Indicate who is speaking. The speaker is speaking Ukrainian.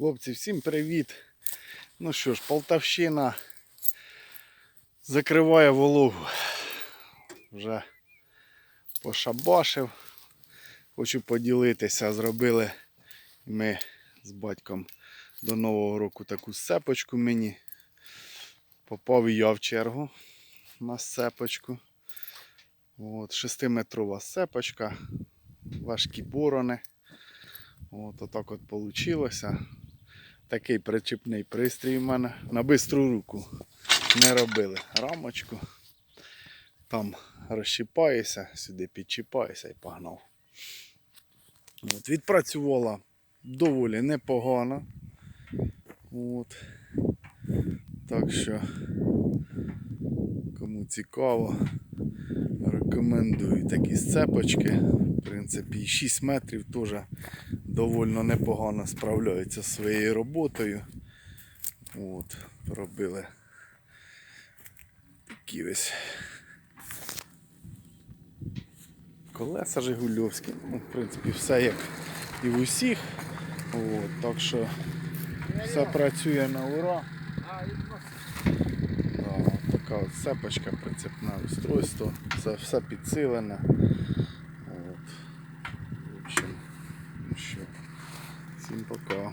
Speaker 1: Хлопці, всім привіт. Ну що ж, Полтавщина закриває вологу. Вже пошабашив. Хочу поділитися. Зробили ми з батьком до Нового року таку сцепочку мені. Попав і я в чергу на сцепочку. От, шестиметрова сцепочка, важкі борони. От отак от получилося. Такий причіпний пристрій в мене. На бистру руку не робили рамочку. Там розщіпаєшся, сюди підчіпаєшся і погнав. От, відпрацювала доволі непогано. От. Так що, кому цікаво, рекомендую такі сцепочки. В принципі, 6 метрів теж доволі непогано справляються зі своєю роботою. От, робили такі ось колеса Жигульовські. Ну, в принципі, все як і в усіх. От, так що все працює на ура. Така от цепочка, прицепне устройство, все, все підсилене. От. В общем, ну що, всім пока.